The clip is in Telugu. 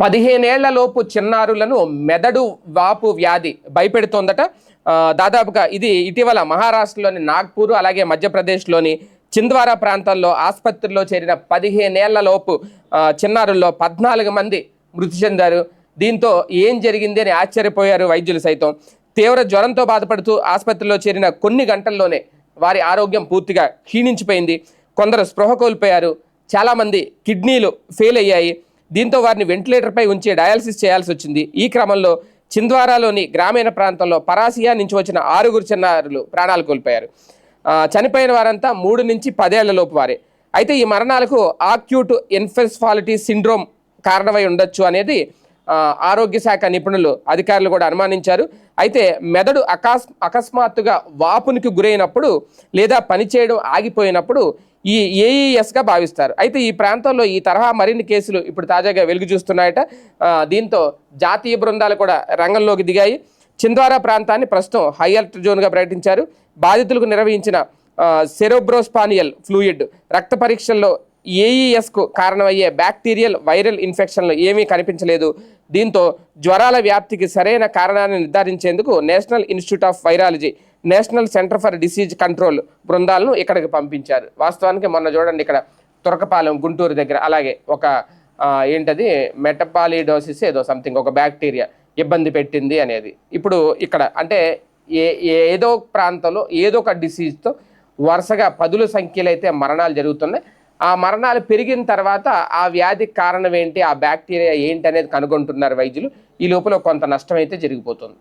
పదిహేనేళ్ళలోపు చిన్నారులను మెదడు వాపు వ్యాధి భయపెడుతోందట. దాదాపుగా ఇది ఇటీవల మహారాష్ట్రలోని నాగ్పూర్ అలాగే మధ్యప్రదేశ్లోని చింద్వారా ప్రాంతాల్లో ఆసుపత్రిలో చేరిన పదిహేనేళ్ళలోపు చిన్నారుల్లో పద్నాలుగు మంది మృతి చెందారు. దీంతో ఏం జరిగింది అని ఆశ్చర్యపోయారు వైద్యులు సైతం. తీవ్ర జ్వరంతో బాధపడుతూ ఆసుపత్రిలో చేరిన కొన్ని గంటల్లోనే వారి ఆరోగ్యం పూర్తిగా క్షీణించిపోయింది. కొందరు స్పృహ కోల్పోయారు. చాలామంది కిడ్నీలు ఫెయిల్ అయ్యాయి. దీంతో వారిని వెంటిలేటర్పై ఉంచి డయాలసిస్ చేయాల్సి వచ్చింది. ఈ క్రమంలో చింద్వారాలోని గ్రామీణ ప్రాంతంలో పరాసియా నుంచి వచ్చిన ఆరుగురు చిన్నారులు ప్రాణాలు కోల్పోయారు. చనిపోయిన వారంతా మూడు నుంచి పదేళ్ళలోపు వారే. అయితే ఈ మరణాలకు ఆక్యూట్ ఎన్ఫెస్ఫాలిటీ సిండ్రోమ్ కారణమై ఉండొచ్చు అనేది ఆరోగ్య శాఖ నిపుణులు అధికారులు కూడా అనుమానించారు. అయితే మెదడు అకాస్ అకస్మాత్తుగా వాపునికి గురైనప్పుడు లేదా పనిచేయడం ఆగిపోయినప్పుడు ఈ ఏఈఎస్గా భావిస్తారు. అయితే ఈ ప్రాంతంలో ఈ తరహా మరిన్ని కేసులు ఇప్పుడు తాజాగా వెలుగు చూస్తున్నాయట. దీంతో జాతీయ బృందాలు కూడా రంగంలోకి దిగాయి. చింద్వారా ప్రాంతాన్ని ప్రస్తుతం హై అలర్ట్ జోన్గా ప్రకటించారు. బాధితులకు నిర్వహించిన సెరోబ్రోస్పానియల్ ఫ్లూయిడ్ రక్త పరీక్షల్లో ఏఈఎస్కు కారణమయ్యే బ్యాక్టీరియల్ వైరల్ ఇన్ఫెక్షన్లు ఏమీ కనిపించలేదు. దీంతో జ్వరాల వ్యాప్తికి సరైన కారణాన్ని నిర్ధారించేందుకు National Institute of Virology National Centre for Disease Control బృందాలను ఇక్కడికి పంపించారు. వాస్తవానికి మొన్న చూడండి ఇక్కడ తురకపాలెం గుంటూరు దగ్గర అలాగే ఒక ఏంటది? మెటపాలిడోసిస్ ఏదో సంథింగ్ ఒక బ్యాక్టీరియా ఇబ్బంది పెట్టింది అనేది. ఇప్పుడు ఇక్కడ అంటే ఏ ఏదో ప్రాంతంలో ఏదో ఒక డిసీజ్తో వరుసగా పదుల సంఖ్యలో అయితే మరణాలు జరుగుతున్నాయి. ఆ మరణాలు పెరిగిన తర్వాత ఆ వ్యాధికి కారణం ఏంటి? ఆ బ్యాక్టీరియా ఏంటి అనేది కనుగొంటున్నారు వైద్యులు. ఈ లోపల కొంత నష్టం అయితే జరిగిపోతుంది.